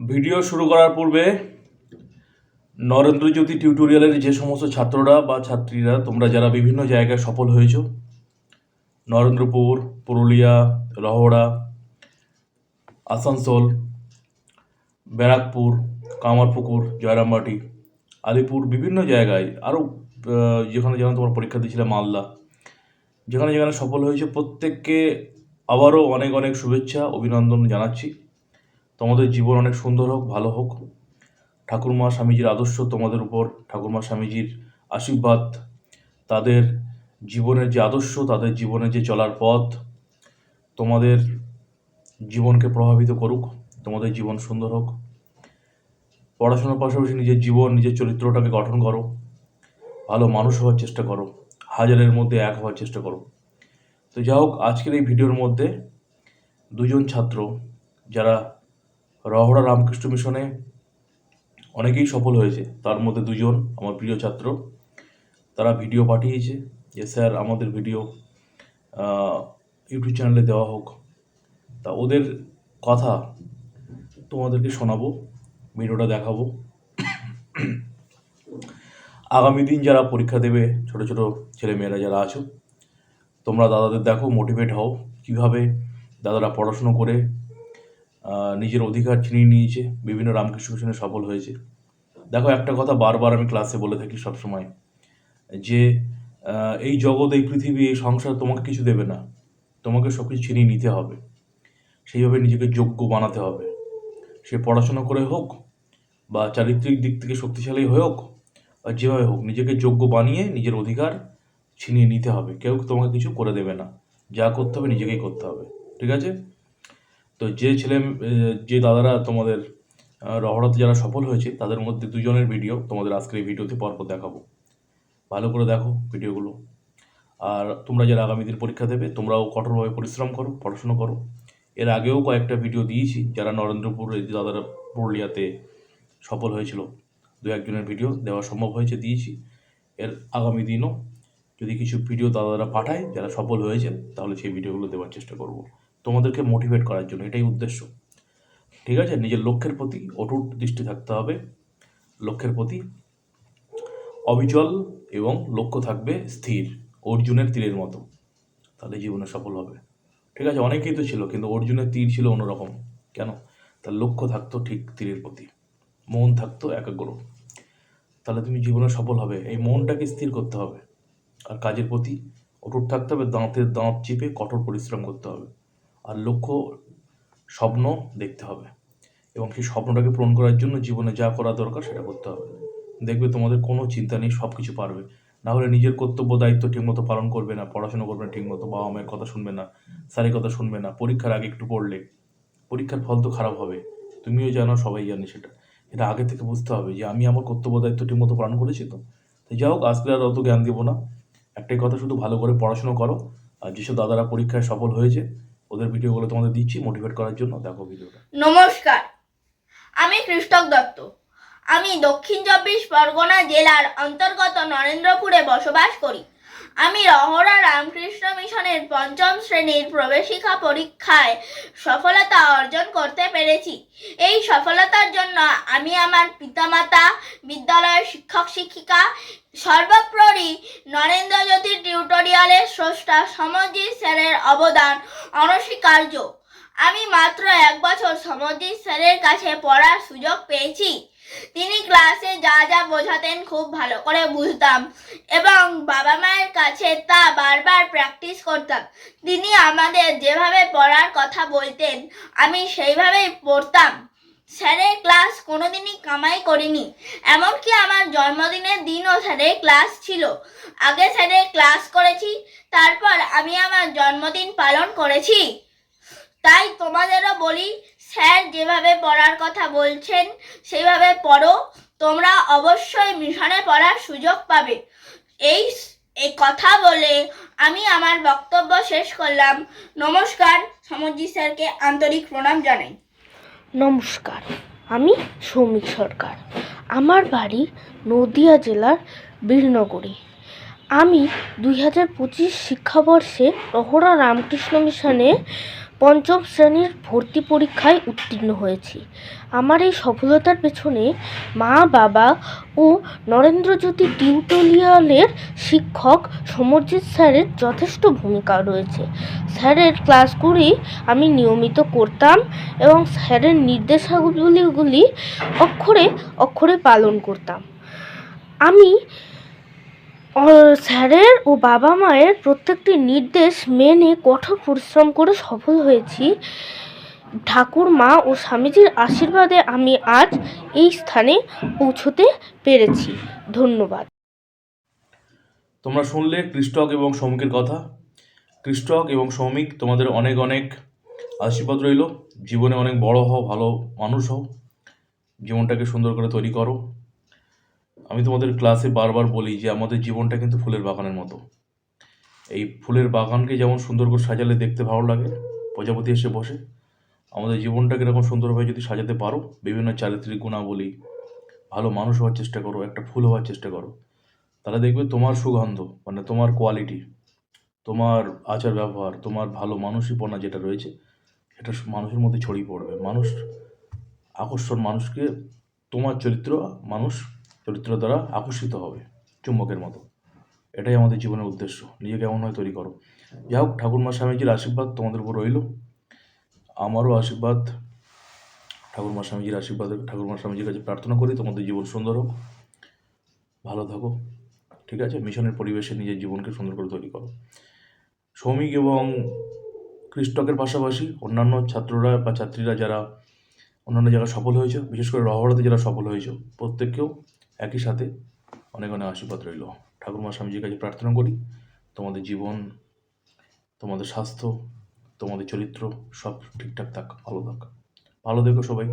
Video শুরু করার পূর্বে নরেন্দ্রজ্যোতি টিউটোরিয়ালের যে সমস্ত ছাত্ররা বা ছাত্রীরা, তোমরা যারা বিভিন্ন জায়গায় সফল হয়েছো, নরেন্দ্রপুর, পুরুলিয়া রহড়া আসানসোল, ব্যারাকপুর, কামারপুকুর, জয়রামবাটি, আলিপুর বিভিন্ন জায়গায় আরও যেখানে যেখানে তোমার পরীক্ষা দিয়েছিলে মালদা, যেখানে যেখানে সফল হয়েছে, প্রত্যেককে আবারও অনেক অনেক শুভেচ্ছা, অভিনন্দন জানাচ্ছি। তোমাদের জীবন অনেক সুন্দর হোক, ভালো হোক। ঠাকুরমা স্বামীজির আদর্শ তোমাদের উপর, ঠাকুরমা স্বামীজির আশীর্বাদ, তাদের জীবনের যে আদর্শ, তাদের জীবনের যে চলার পথ, তোমাদের জীবনকে প্রভাবিত করুক, তোমাদের জীবন সুন্দর হোক। পড়াশোনার পাশাপাশি নিজের জীবন, নিজের চরিত্রটাকে গঠন করো। ভালো মানুষ হওয়ার চেষ্টা করো। হাজারের মধ্যে এক হওয়ার চেষ্টা করো। তো যাই হোক, আজকের এই ভিডিওর মধ্যে দুজন ছাত্র যারা রহড়া রামকৃষ্ণ মিশনে অনেকেই সফল হয়েছে। তার মধ্যে দুজন আমার প্রিয় ছাত্র। তারা ভিডিও পাঠিয়েছে যে, স্যার, আমাদের ভিডিও ইউটিউব চ্যানেলে দেওয়া হোক। তা ওদের কথা তোমাদেরকে শোনাবো, ভিডিওটা দেখাবো। আগামী দিন যারা পরীক্ষা দেবে, ছোট ছোট ছেলেমেয়েরা যারা আছো, তোমরা দাদাদের দেখো মোটিভেট হও। কীভাবে দাদারা পড়াশুনো করে নিজের অধিকার ছিনিয়ে নিয়েছে, বিভিন্ন রামকৃষ্ণ মিশনে সফল হয়েছে। দেখো, একটা কথা বারবার আমি ক্লাসে বলে থাকি সবসময়, যে এই জগৎ, এই পৃথিবী, এই সংসার তোমাকে কিছু দেবে না। তোমাকে সব কিছু ছিনিয়ে নিতে হবে। সেইভাবে নিজেকে যোগ্য বানাতে হবে। সে পড়াশোনা করে হোক বা চারিত্রিক দিক থেকে শক্তিশালী হয়ে হোক, বা যেভাবে হোক, নিজেকে যোগ্য বানিয়ে নিজের অধিকার ছিনিয়ে নিতে হবে। কেউ তোমাকে কিছু করে দেবে না। যা করতে হবে নিজেকেই করতে হবে। ঠিক আছে? তো যে ছেলে যে দাদারা তোমাদের রহড়াতে যারা সফল হয়েছে, তাদের মধ্যে দুজনের ভিডিও তোমাদের আজকের এই ভিডিওতে পরপর দেখাবো। ভালো করে দেখো ভিডিওগুলো। আর তোমরা যারা আগামী দিন পরীক্ষা দেবে, তোমরাও কঠোরভাবে পরিশ্রম করো, পড়াশুনো করো। এর আগেও কয়েকটা ভিডিও দিয়েছি, যারা নরেন্দ্রপুর, এই দাদারা পুরুলিয়াতে সফল হয়েছিল, দু একজনের ভিডিও দেওয়া সম্ভব হয়েছে, দিয়েছি। এর আগামী দিনও যদি কিছু ভিডিও দাদারা পাঠায়, যারা সফল হয়েছেন, তাহলে সেই ভিডিওগুলো দেওয়ার চেষ্টা করব। তোমাদেরকে মোটিভেট করার জন্য, এটাই উদ্দেশ্য। ঠিক আছে? নিজের লক্ষ্যের প্রতি অটুট দৃষ্টি থাকতে হবে। লক্ষ্যের প্রতি অবিচল এবং লক্ষ্য থাকবে স্থির, অর্জুনের তীরের মতো। তাহলে জীবনে সফল হবে। ঠিক আছে? অনেকেই তো ছিল, কিন্তু অর্জুনের তীর ছিল অন্যরকম। কেন? তার লক্ষ্য থাকতো ঠিক তীরের প্রতি। মন থাকতো একাগ্র। তাহলে তুমি জীবনে সফল হবে। এই মনটাকে স্থির করতে হবে। আর কাজের প্রতি অটুট থাকতে হবে। দাঁতের দাঁত চেপে কঠোর পরিশ্রম করতে হবে। আর লক্ষ্য স্বপ্ন দেখতে হবে এবং সেই স্বপ্নটাকে পূরণ করার জন্য জীবনে যা করা দরকার সেটা করতে হবে। দেখবে তোমাদের কোনো চিন্তা নেই সব কিছু পারবে। না হলে নিজের কর্তব্য, দায়িত্ব ঠিকমতো পালন করবে না, পড়াশোনা করবে না ঠিকমতো, বাবা মায়ের কথা শুনবে না, স্যারের কথা শুনবে না, পরীক্ষার আগে একটু পড়লে। পরীক্ষার ফল তো খারাপ হবে, তুমিও জানো, সবাই জানে সেটা। এটা আগে থেকে বুঝতে হবে যে আমি আমার কর্তব্য, দায়িত্ব ঠিকমতো পালন করেছি তো। তো যাই হোক, আজকে আর অত জ্ঞান দেবো না। একটাই কথা, শুধু ভালো করে পড়াশোনা করো। আর যেসব দাদারা পরীক্ষায় সফল হয়েছে ওদের ভিডিওগুলো তোমাদের দিচ্ছি মোটিভেট করার জন্য দেখো ভিডিওটা। নমস্কার, আমি কৃষ্টক দত্ত। আমি দক্ষিণ চব্বিশ পরগনা জেলার অন্তর্গত নরেন্দ্রপুরে বসবাস করি। আমি রহরা রামকৃষ্ণ মিশনের পঞ্চম শ্রেণির প্রবেশিকা পরীক্ষায় সফলতা অর্জন করতে পেরেছি। এই সফলতার জন্য আমি আমার পিতামাতা, বিদ্যালয়ের শিক্ষক শিক্ষিকা সর্বোপরি নরেন্দ্র জ্যোতি টিউটোরিয়ালের স্রষ্টা সমজিৎ স্যারের অবদান অনস্বীকার্য। আমি মাত্র এক বছর সমজিৎ স্যারের কাছে পড়ার সুযোগ পেয়েছি। তিনি ক্লাসে যা যা বোঝাতেন খুব ভালো করে বুঝতাম এবং বাবা মায়ের কাছে তা বারবার প্র্যাকটিস করতাম। তিনি আমাদের যেভাবে পড়ার কথা বলতেন, আমি সেইভাবেই পড়তাম। স্যারের ক্লাস কোনোদিনই কামাই করিনি, এমনকি আমার জন্মদিনের দিনও স্যারের ক্লাস ছিল। আগে স্যারের ক্লাস করেছি, তারপর আমি আমার জন্মদিন পালন করেছি। তাই তোমাদেরও বলি স্যার যেভাবে পড়ার কথা বলছেন, সেইভাবে পড়ো। তোমরা অবশ্যই মিশনে পড়ার সুযোগ পাবে। এই এই কথা বলে আমি আমার বক্তব্য শেষ করলাম। নমস্কার সমজিৎ স্যারকে আন্তরিক প্রণাম জানাই। নমস্কার, আমি সৌমিক সরকার। আমার বাড়ি নদিয়া জেলার বীরনগরে। আমি দুই হাজার পঁচিশ শিক্ষাবর্ষে রহরা রামকৃষ্ণ মিশনে পঞ্চম শ্রেণির ভর্তি পরীক্ষায় উত্তীর্ণ হয়েছি। আমার এই সফলতার পেছনে মা, বাবা ও নরেন্দ্রজ্যোতি টিউটোরিয়ালের শিক্ষক সমরজিৎ স্যারের যথেষ্ট ভূমিকা রয়েছে। স্যারের ক্লাসগুলি আমি নিয়মিত করতাম এবং স্যারের নির্দেশাবলীগুলি অক্ষরে অক্ষরে পালন করতাম। আমি স্যারের ও বাবা মায়ের প্রত্যেকটি নির্দেশ মেনে কঠোর পরিশ্রম করে সফল হয়েছি। ঠাকুর মা ও স্বামীজির আশীর্বাদে আমি আজ এই স্থানে পৌঁছতে পেরেছি। ধন্যবাদ। তোমরা শুনলে কৃষ্টক এবং সৌমিকের কথা। কৃষ্টক এবং সৌমিক তোমাদের অনেক অনেক আশীর্বাদ রইল। জীবনে অনেক বড় হও, ভালো মানুষ হও। জীবনটাকে সুন্দর করে তৈরি করো। আমি তোমাদের ক্লাসে বারবার বলি যে আমাদের জীবনটা কিন্তু ফুলের বাগানের মতো। এই ফুলের বাগানকে যেমন সুন্দর করে সাজালে দেখতে ভালো লাগে, প্রজাপতি এসে বসে। আমাদের জীবনটাকে এরকম সুন্দরভাবে যদি সাজাতে পারো, বিভিন্ন চারিত্রিক গুণাবলী, ভালো মানুষ হওয়ার চেষ্টা করো, একটা ফুল হওয়ার চেষ্টা করো, তাহলে দেখবে তোমার সুগন্ধ মানে তোমার কোয়ালিটি তোমার আচার ব্যবহার, তোমার ভালো মানসিকপনা যেটা রয়েছে, সেটা মানুষের মধ্যে ছড়িয়ে পড়বে। মানুষ, আকর্ষণ মানুষকে, তোমার চরিত্র মানুষ চরিত্র দ্বারা আকর্ষিত হবে চুম্বকের মতো। এটাই আমাদের জীবনের উদ্দেশ্য। নিজেকে এমন হয় তৈরি করো। যাই হোক, ঠাকুরমা স্বামীজির আশীর্বাদ তোমাদের উপর রইল। আমারও আশীর্বাদ। ঠাকুরমা স্বামীজির আশীর্বাদ, ঠাকুরমা স্বামীজির কাছে প্রার্থনা করি তোমাদের জীবন সুন্দর হোক। ভালো থাকো, ঠিক আছে? মিশনের পরিবেশে নিজের জীবনকে সুন্দর করে তৈরি করো। শ্রমিক এবং কৃষ্টকের পাশাপাশি অন্যান্য ছাত্ররা বা ছাত্রীরা যারা অন্যান্য জায়গায় সফল হয়েছে, বিশেষ করে রহড়াতে যারা সফল হয়েছে, প্রত্যেককেও একই সাথে অনেক অনেক আশীর্বাদ রইল। ঠাকুরমা স্বামীজির কাছে প্রার্থনা করি, তোমাদের জীবন, তোমাদের স্বাস্থ্য, তোমাদের চরিত্র সব ঠিকঠাক থাক, ভালো থাক। ভালো দেখো সবাই।